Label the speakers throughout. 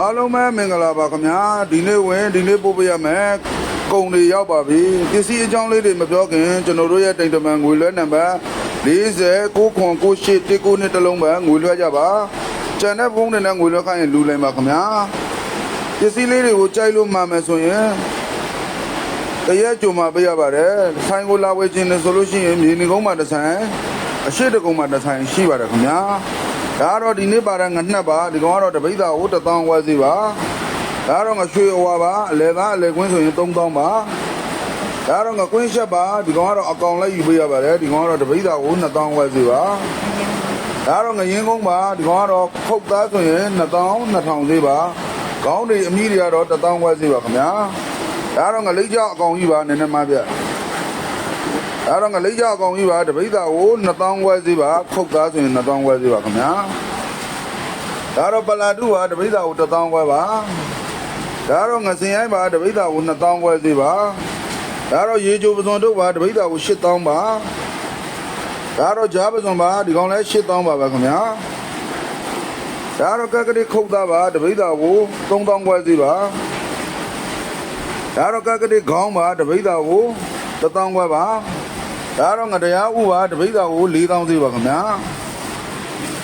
Speaker 1: အားလုံးပဲမင်္ဂလာပါခင်ဗျာဒီနေ့ဝင်ဒီနေ့ပို့ပေးရမယ်ကုံတွေရောက်ပါပြီပစ္စည်းအကြောင်းလေးတွေမပြောခင်ကျွန်တော်တို့ရဲ့တိမ်တမန်ငွေလွှဲနံပါတ်40 998 19နှစ်တစ်လုံးပဲငွေလွှဲကြပါကျန်တဲ့ဖုန်းတွေနဲ့ငွေလွှဲခိုင်းရင်လူလိုက်ပါခင်ဗျာပစ္စည်းလေးတွေကိုကြိုက်လို့မှမယ်ဆိုရင်တရက်ကြုံမှာပေးရပါတယ်ဆိုင်ကိုလာဝယ်ခြင်းနဲ့ဆိုလို့ရှိရင်မြေနေကုန်းမှာတစ်ဆိုင်အရှိတကုန်းမှာတစ်ဆိုင်ရှိပါတယ်ခင်ဗျာ ဒါကတော့ဒီနေ့ပါတဲ့ငနှက်ပါဒီကောင်ကတော့တပိဿာကို1000ဝယ်စီပါဒါကတော့ငရွှေအဝါပါအလဲသားအလဲကွင်းဆိုရင်3000ပါဒါကတော့ငကွင်းရှက်ပါဒီကောင်ကတော့အကောင်လိုက်ယူပေးရပါတယ်ဒီကောင်ကတော့တပိဿာကို2000ဝယ်စီပါဒါကတော့ငရင်ကုန်းပါဒီကောင်ကတော့ခုတ်သားဆိုရင်2000 2000သေးပါကောင်းတွေအမြည်တွေကတော့1000ဝယ်စီပါခင်ဗျာဒါကတော့ငလိတ်ကြအကောင်ကြီးပါနည်းနည်းမှပြ ဒါတော့ငလိတ်ကြအကောင်ကြီးပါတပိဿာကို2000ဝယ်စီပါခုတ်သားဆိုရင်2000ဝယ်စီပါခင်ဗျာဒါတော့ပလာတုပါတပိဿာကို1000ဝယ်ပါဒါတော့ငစင်ရိုင်းပါတပိဿာကို2000ဝယ်စီပါဒါတော့ရေချိုပစုံတို့ပါတပိဿာကို8000ပါဒါတော့ဂျားပစုံပါဒီကောင်လဲ8000ပါပဲခင်ဗျာဒါတော့ကက်ကတိခုတ်သားပါတပိဿာကို3000ဝယ်စီပါဒါတော့ကက်ကတိခေါင်းပါတပိဿာကို1000ဝယ်ပါ ဒါတော့ငတရားဥပါတပိဿာကို4000စီပါခင်ဗျာ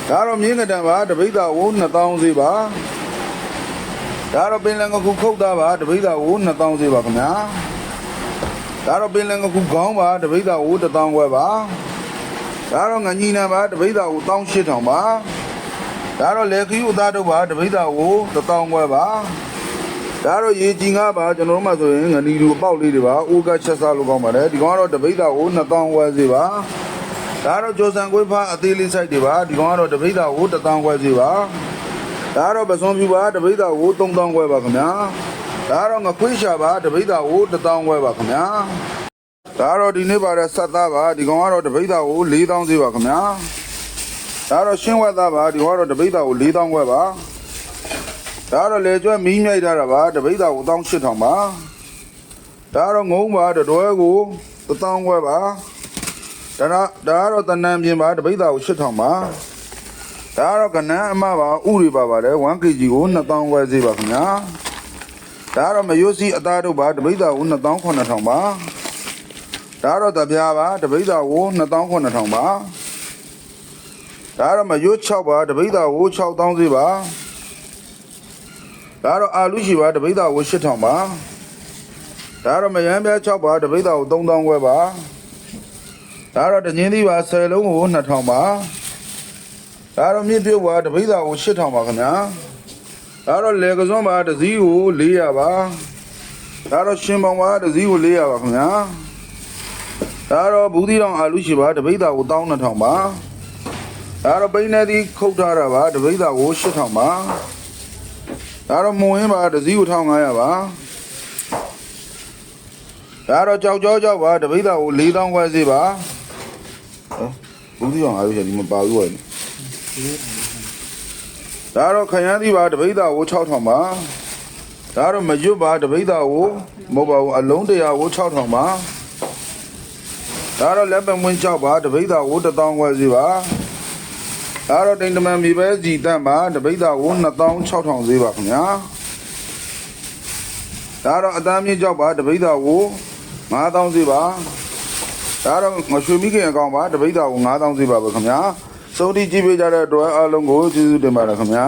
Speaker 1: ဒါတော့မြင်းကတံပါတပိဿာကို2000စီပါဒါတော့ပင်လန်ကခုခုတ်သားပါတပိဿာကို2000စီပါခင်ဗျာဒါတော့ပင်လန်ကခုခေါင်းပါတပိဿာကို1000ဝယ်ပါဒါတော့ငညီနံပါတပိဿာကို18000ပါဒါတော့လေခီးဥသားတို့ပါတပိဿာကို1000ဝယ်ပါ ဒါတော့ရေကြီးငါပါကျွန်တော်တို့မှဆိုရင်ငနီလူအပေါက်လေးတွေပါအိုးကချက်စားလို့ကောင်းပါတယ်ဒီကောင်ကတော့တပိဿာကို2000ဝယ်စီပါဒါတော့ဂျိုဆန်ကွေးဖားအသေးလေးဆိုင်တွေပါဒီကောင်ကတော့တပိဿာကို1000ဝယ်စီပါဒါတော့ပစွန်ပြူပါတပိဿာကို3000ဝယ်ပါခင်ဗျာဒါတော့ငခွေးရှာပါတပိဿာကို1000ဝယ်ပါခင်ဗျာဒါတော့ဒီနေ့ပါတဲ့ဆက်သားပါဒီကောင်ကတော့တပိဿာကို4000စီပါခင်ဗျာဒါတော့ရှင်းဝက်သားပါဒီကောင်ကတော့တပိဿာကို4000ဝယ်ပါ ဒါကတော့လေကျွဲမီးမြိုက်ထားတာပါတပိဿာကို18000ပါဒါကတော့ငုံပါတတွဲကို1000ခွဲပါဒါတော့ဒါကတော့တဏ္ဍန်ပြင်ပါတပိဿာကို8000ပါဒါကတော့ကနန်းအမပါဥတွေပါပါတယ် 1 kg ကို2000ခွဲစေပါခင်ဗျာဒါကတော့မယွတ်စီအသားတို့ပါတပိဿာကို28000ပါဒါကတော့တပြားပါတပိဿာကို28000ပါဒါကတော့မယွတ်6ပါတပိဿာကို6000စေပါ ဒါတော့အာလူရှိပါတပိဿာကို8000ပါဒါတော့မယမ်းပြား6ပါတပိဿာကို3000ခွဲပါဒါတော့တငင်းသီးပါ10လုံးကို2000ပါဒါတော့မြင့်ပြုတ်ပါတပိဿာကို8000ပါခင်ဗျာဒါတော့လေကစွန်းပါတစည်းကို400ပါဒါတော့ရှင်ပေါင်ပါတစည်းကို400ပါခင်ဗျာဒါတော့ဘူးသီးတောင်အာလူရှိပါတပိဿာကို12000ပါဒါတော့ပိန်းနေသီးခုတ်ထားတာပါတပိဿာကို8000ပါ ဒါတော့မွန်ဝင်းပါတစည်းကို1500ပါဒါတော့ကြောက်ကြောကြောက်ပါတပိဿာကို4000ခွဲစေပါဟမ်ဘူးဒီအောင်အားရဒီမပါဘူးဝင်ဒါတော့ခရမ်းသီးပါတပိဿာကို6000ပါဒါတော့မရွတ်ပါတပိဿာကိုမဟုတ်ပါဘူးအလုံးတရာကို6000ပါဒါတော့လက်ပံမွင်း6ပါတပိဿာကို1000ခွဲစေပါ ဒါတော့တိန်တမန်မြေပဲစီတန့်ပါတပိဿာကို2600ဈေးပါခင်ဗျာဒါတော့အသားမြင့်ကြောက်ပါတပိဿာကို9000ဈေးပါဒါတော့ငရွှေမိခင်အကောင်ပါတပိဿာကို9000ဈေးပါပဲခင်ဗျာစုံတီကြည့်ပေးကြတဲ့အတွက်အားလုံးကိုကျေးဇူးတင်ပါတယ်ခင်ဗျာ